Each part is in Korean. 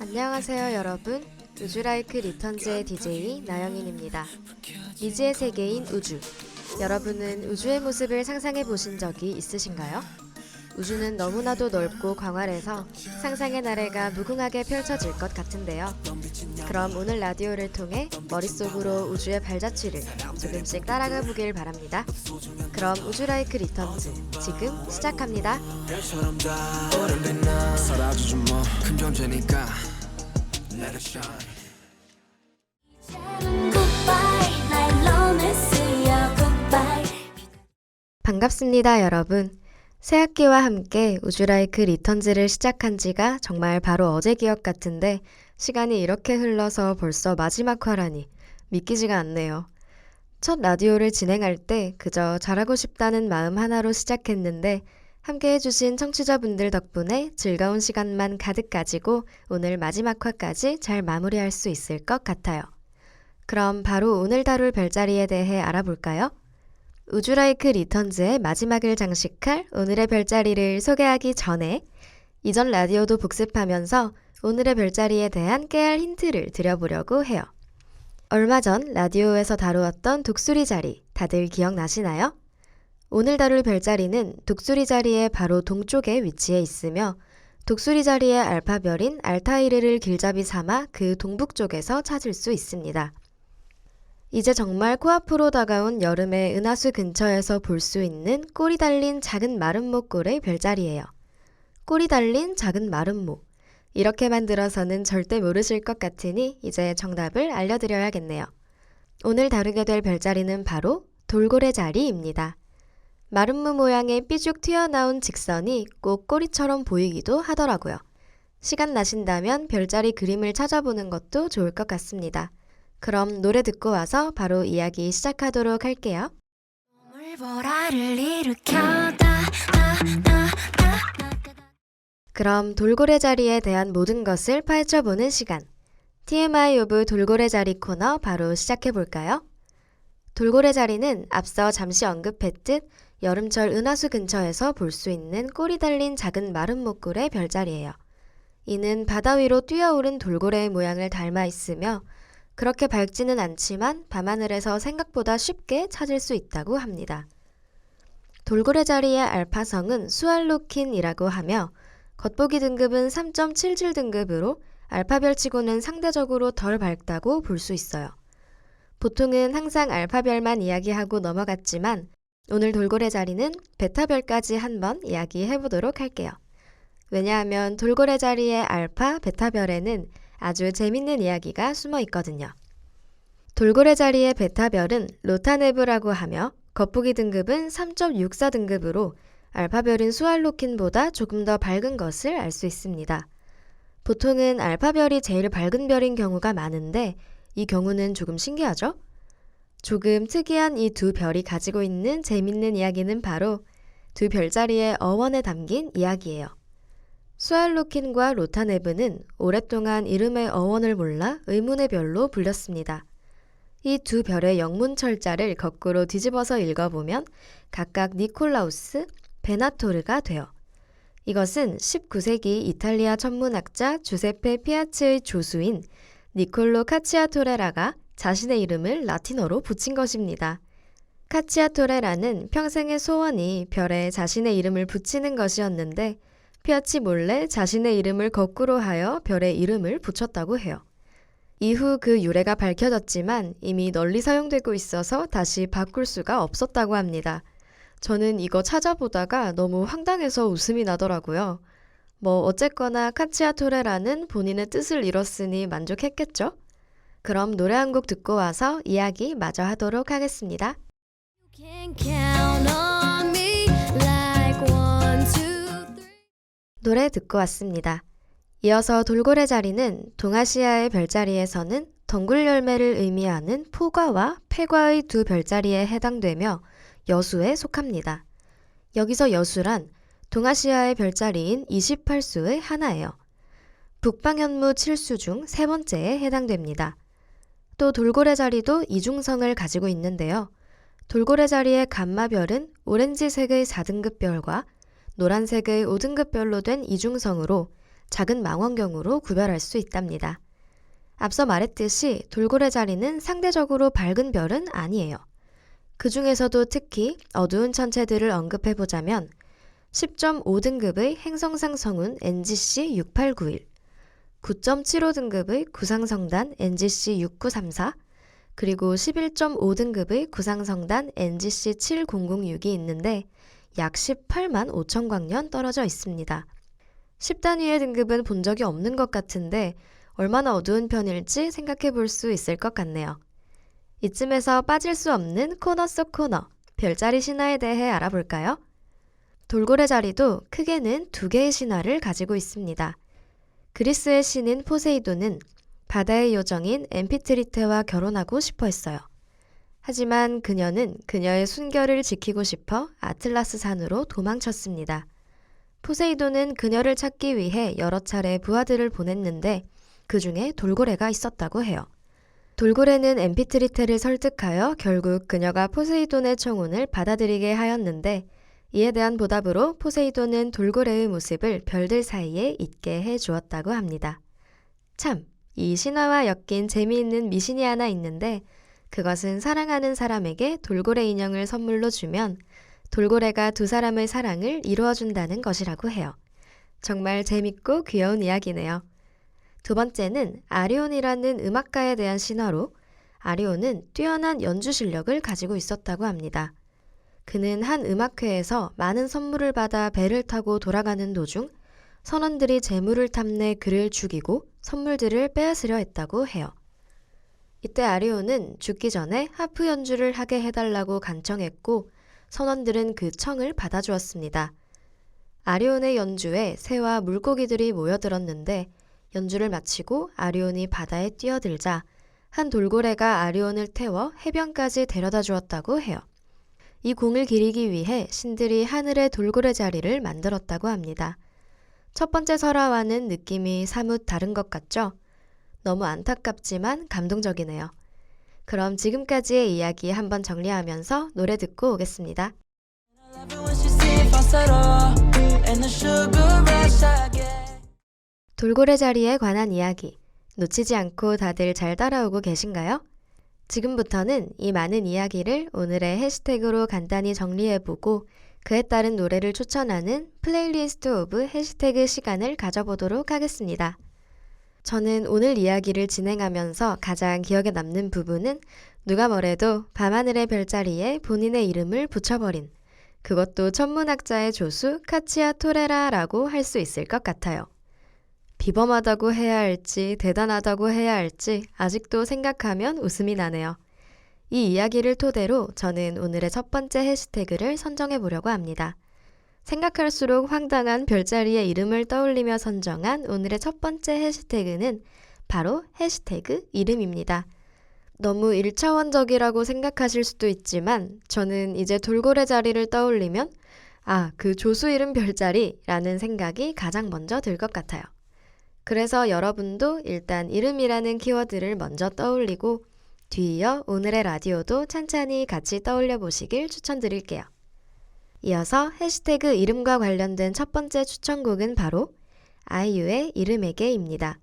안녕하세요 여러분. 우주라이크 리턴즈의 DJ 나영인입니다. 미지의 세계인 우주. 여러분은 우주의 모습을 상상해 보신 적이 있으신가요? 우주는 너무나도 넓고 광활해서 상상의 나래가 무궁하게 펼쳐질 것 같은데요 그럼 오늘 라디오를 통해 머릿속으로 우주의 발자취를 조금씩 따라가 보길 바랍니다 그럼 우주라이크 리턴즈 지금 시작합니다. 반갑습니다, 여러분. 새 학기와 함께 우주라이크 리턴즈를 시작한 지가 정말 바로 어제 기억 같은데 시간이 이렇게 흘러서 벌써 마지막 화라니 믿기지가 않네요. 첫 라디오를 진행할 때 그저 잘하고 싶다는 마음 하나로 시작했는데 함께 해주신 청취자분들 덕분에 즐거운 시간만 가득 가지고 오늘 마지막 화까지 잘 마무리할 수 있을 것 같아요. 그럼 바로 오늘 다룰 별자리에 대해 알아볼까요? 우주라이크 리턴즈의 마지막을 장식할 오늘의 별자리를 소개하기 전에 이전 라디오도 복습하면서 오늘의 별자리에 대한 깨알 힌트를 드려보려고 해요. 얼마 전 라디오에서 다루었던 독수리 자리 다들 기억나시나요? 오늘 다룰 별자리는 독수리 자리의 바로 동쪽에 위치해 있으며 독수리 자리의 알파별인 알타이르를 길잡이 삼아 그 동북쪽에서 찾을 수 있습니다. 이제 정말 코앞으로 다가온 여름의 은하수 근처에서 볼 수 있는 꼬리 달린 작은 마름모꼴의 별자리예요. 꼬리 달린 작은 마름모. 이렇게 만 들어서는 절대 모르실 것 같으니 이제 정답을 알려드려야겠네요. 오늘 다루게 될 별자리는 바로 돌고래 자리입니다. 마름모 모양의 삐죽 튀어나온 직선이 꼭 꼬리처럼 보이기도 하더라고요. 시간 나신다면 별자리 그림을 찾아보는 것도 좋을 것 같습니다. 그럼 노래 듣고 와서 바로 이야기 시작하도록 할게요. 그럼 돌고래 자리에 대한 모든 것을 파헤쳐보는 시간. TMI 오브 돌고래 자리 코너 바로 시작해 볼까요? 돌고래 자리는 앞서 잠시 언급했듯 여름철 은하수 근처에서 볼 수 있는 꼬리 달린 작은 마른 목골의 별자리예요. 이는 바다 위로 뛰어오른 돌고래의 모양을 닮아 있으며 그렇게 밝지는 않지만 밤하늘에서 생각보다 쉽게 찾을 수 있다고 합니다. 돌고래 자리의 알파성은 수알로킨이라고 하며 겉보기 등급은 3.77 등급으로 알파별치고는 상대적으로 덜 밝다고 볼 수 있어요. 보통은 항상 알파별만 이야기하고 넘어갔지만 오늘 돌고래 자리는 베타별까지 한번 이야기해 보도록 할게요. 왜냐하면 돌고래 자리의 알파, 베타별에는 아주 재밌는 이야기가 숨어 있거든요. 돌고래 자리의 베타별은 로타네브라고 하며 겉보기 등급은 3.64 등급으로 알파별인 수알로킨보다 조금 더 밝은 것을 알 수 있습니다. 보통은 알파별이 제일 밝은 별인 경우가 많은데 이 경우는 조금 신기하죠? 조금 특이한 이 두 별이 가지고 있는 재밌는 이야기는 바로 두 별자리의 어원에 담긴 이야기예요. 수알로킨과 로타네브는 오랫동안 이름의 어원을 몰라 의문의 별로 불렸습니다. 이 두 별의 영문 철자를 거꾸로 뒤집어서 읽어보면 각각 니콜라우스, 베나토르가 돼요. 이것은 19세기 이탈리아 천문학자 주세페 피아츠의 조수인 니콜로 카치아토레라가 자신의 이름을 라틴어로 붙인 것입니다. 카치아토레라는 평생의 소원이 별에 자신의 이름을 붙이는 것이었는데 피아치 몰래 자신의 이름을 거꾸로 하여 별의 이름을 붙였다고 해요. 이후 그 유래가 밝혀졌지만 이미 널리 사용되고 있어서 다시 바꿀 수가 없었다고 합니다. 저는 이거 찾아보다가 너무 황당해서 웃음이 나더라고요. 뭐 어쨌거나 카치아 토레라는 본인의 뜻을 잃었으니 만족했겠죠? 그럼 노래 한 곡 듣고 와서 이야기 마저 하도록 하겠습니다. 노래 듣고 왔습니다. 이어서 돌고래 자리는 동아시아의 별자리에서는 덩굴 열매를 의미하는 포과와 폐과의 두 별자리에 해당되며 여수에 속합니다. 여기서 여수란 동아시아의 별자리인 28수의 하나예요. 북방현무 7수 중 세 번째에 해당됩니다. 또 돌고래 자리도 이중성을 가지고 있는데요. 돌고래 자리의 감마별은 오렌지색의 4등급 별과 노란색의 5등급 별로 된 이중성으로 작은 망원경으로 구별할 수 있답니다. 앞서 말했듯이 돌고래 자리는 상대적으로 밝은 별은 아니에요. 그 중에서도 특히 어두운 천체들을 언급해 보자면 10.5등급의 행성상 성운 NGC 6891, 9.75등급의 구상성단 NGC 6934, 그리고 11.5등급의 구상성단 NGC 7006이 있는데 약 18만 5천 광년 떨어져 있습니다. 10단위의 등급은 본 적이 없는 것 같은데 얼마나 어두운 편일지 생각해 볼 수 있을 것 같네요. 이쯤에서 빠질 수 없는 코너 속 코너, 별자리 신화에 대해 알아볼까요? 돌고래 자리도 크게는 두 개의 신화를 가지고 있습니다. 그리스의 신인 포세이돈은 바다의 요정인 엠피트리테와 결혼하고 싶어 했어요. 하지만 그녀는 그녀의 순결을 지키고 싶어 아틀라스 산으로 도망쳤습니다. 포세이돈은 그녀를 찾기 위해 여러 차례 부하들을 보냈는데 그 중에 돌고래가 있었다고 해요. 돌고래는 엠피트리테를 설득하여 결국 그녀가 포세이돈의 청혼을 받아들이게 하였는데 이에 대한 보답으로 포세이돈은 돌고래의 모습을 별들 사이에 있게 해 주었다고 합니다. 참, 이 신화와 엮인 재미있는 미신이 하나 있는데 그것은 사랑하는 사람에게 돌고래 인형을 선물로 주면 돌고래가 두 사람의 사랑을 이루어 준다는 것이라고 해요. 정말 재밌고 귀여운 이야기네요. 두 번째는 아리온이라는 음악가에 대한 신화로 아리온은 뛰어난 연주 실력을 가지고 있었다고 합니다. 그는 한 음악회에서 많은 선물을 받아 배를 타고 돌아가는 도중 선원들이 재물을 탐내 그를 죽이고 선물들을 빼앗으려 했다고 해요. 이때 아리온은 죽기 전에 하프 연주를 하게 해달라고 간청했고 선원들은 그 청을 받아주었습니다. 아리온의 연주에 새와 물고기들이 모여들었는데 연주를 마치고 아리온이 바다에 뛰어들자 한 돌고래가 아리온을 태워 해변까지 데려다 주었다고 해요. 이 공을 기리기 위해 신들이 하늘의 돌고래 자리를 만들었다고 합니다. 첫 번째 설화와는 느낌이 사뭇 다른 것 같죠? 너무 안타깝지만 감동적이네요. 그럼 지금까지의 이야기 한번 정리하면서 노래 듣고 오겠습니다. 돌고래 자리에 관한 이야기 놓치지 않고 다들 잘 따라오고 계신가요? 지금부터는 이 많은 이야기를 오늘의 해시태그로 간단히 정리해보고 그에 따른 노래를 추천하는 플레이리스트 오브 해시태그 시간을 가져보도록 하겠습니다. 저는 오늘 이야기를 진행하면서 가장 기억에 남는 부분은 누가 뭐래도 밤하늘의 별자리에 본인의 이름을 붙여버린 그것도 천문학자의 조수 카치아 토레라라고 할 수 있을 것 같아요. 비범하다고 해야 할지 대단하다고 해야 할지 아직도 생각하면 웃음이 나네요. 이 이야기를 토대로 저는 오늘의 첫 번째 해시태그를 선정해 보려고 합니다. 생각할수록 황당한 별자리의 이름을 떠올리며 선정한 오늘의 첫 번째 해시태그는 바로 해시태그 이름입니다. 너무 1차원적이라고 생각하실 수도 있지만 저는 이제 돌고래 자리를 떠올리면 아, 그 조수 이름 별자리라는 생각이 가장 먼저 들 것 같아요. 그래서 여러분도 일단 이름이라는 키워드를 먼저 떠올리고 뒤이어 오늘의 라디오도 찬찬히 같이 떠올려 보시길 추천드릴게요. 이어서 해시태그 이름과 관련된 첫 번째 추천곡은 바로 아이유의 이름에게입니다.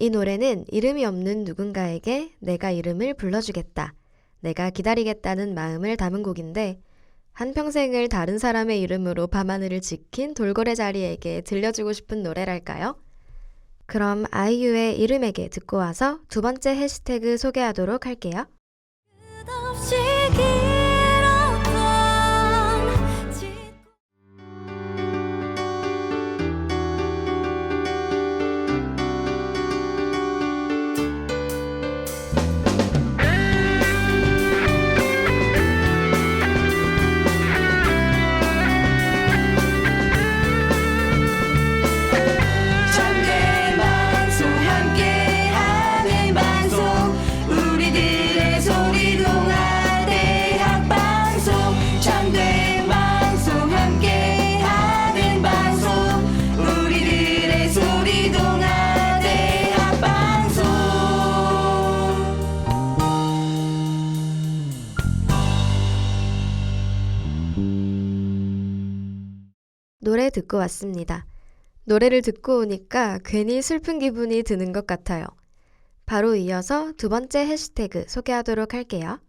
이 노래는 이름이 없는 누군가에게 내가 이름을 불러주겠다, 내가 기다리겠다는 마음을 담은 곡인데 한평생을 다른 사람의 이름으로 밤하늘을 지킨 돌고래 자리에게 들려주고 싶은 노래랄까요? 그럼 아이유의 이름에게 듣고 와서 두 번째 해시태그 소개하도록 할게요. 듣고 왔습니다. 노래를 듣고 오니까 괜히 슬픈 기분이 드는 것 같아요. 바로 이어서 두 번째 해시태그 소개하도록 할게요.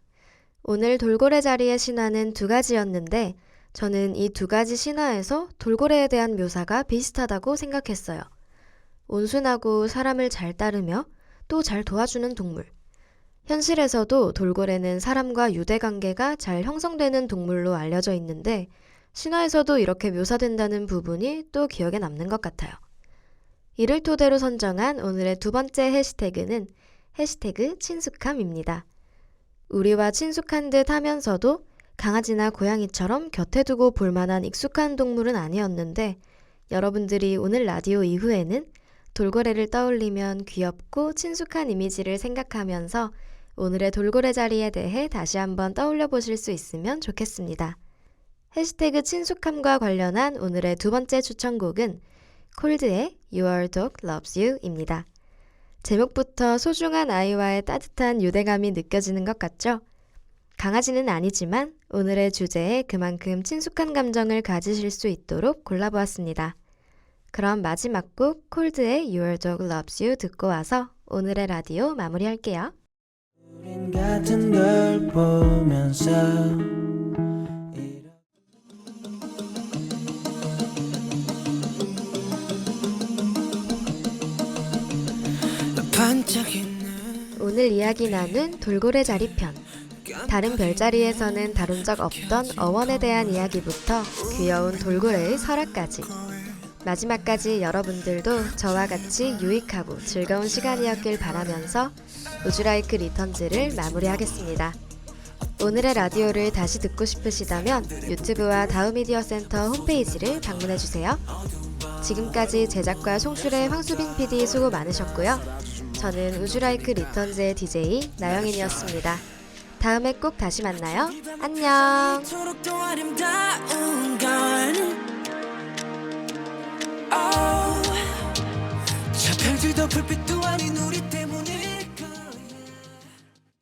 오늘 돌고래 자리의 신화는 두 가지였는데 저는 이 두 가지 신화에서 돌고래에 대한 묘사가 비슷하다고 생각했어요. 온순하고 사람을 잘 따르며 또 잘 도와주는 동물. 현실에서도 돌고래는 사람과 유대 관계가 잘 형성되는 동물로 알려져 있는데 신화에서도 이렇게 묘사된다는 부분이 또 기억에 남는 것 같아요. 이를 토대로 선정한 오늘의 두 번째 해시태그는 해시태그 친숙함입니다. 우리와 친숙한 듯 하면서도 강아지나 고양이처럼 곁에 두고 볼 만한 익숙한 동물은 아니었는데 여러분들이 오늘 라디오 이후에는 돌고래를 떠올리면 귀엽고 친숙한 이미지를 생각하면서 오늘의 돌고래 자리에 대해 다시 한번 떠올려 보실 수 있으면 좋겠습니다. 해시태그 친숙함과 관련한 오늘의 두 번째 추천곡은 콜드의 Your Dog Loves You입니다. 제목부터 소중한 아이와의 따뜻한 유대감이 느껴지는 것 같죠? 강아지는 아니지만 오늘의 주제에 그만큼 친숙한 감정을 가지실 수 있도록 골라보았습니다. 그럼 마지막 곡 콜드의 Your Dog Loves You 듣고 와서 오늘의 라디오 마무리할게요. 오늘 이야기 나눈 돌고래 자리 편. 다른 별자리에서는 다룬 적 없던 어원에 대한 이야기부터 귀여운 돌고래의 설화까지. 마지막까지 여러분들도 저와 같이 유익하고 즐거운 시간이었길 바라면서 우주라이크 리턴즈를 마무리하겠습니다. 오늘의 라디오를 다시 듣고 싶으시다면 유튜브와 다우미디어 센터 홈페이지를 방문해주세요. 지금까지 제작과 송출의 황수빈 PD 수고 많으셨고요. 저는 우주라이크 리턴즈의 DJ 나영인이었습니다. 다음에 꼭 다시 만나요. 안녕! 건 oh, 저 별들도 불빛도 아닌 우리 때문에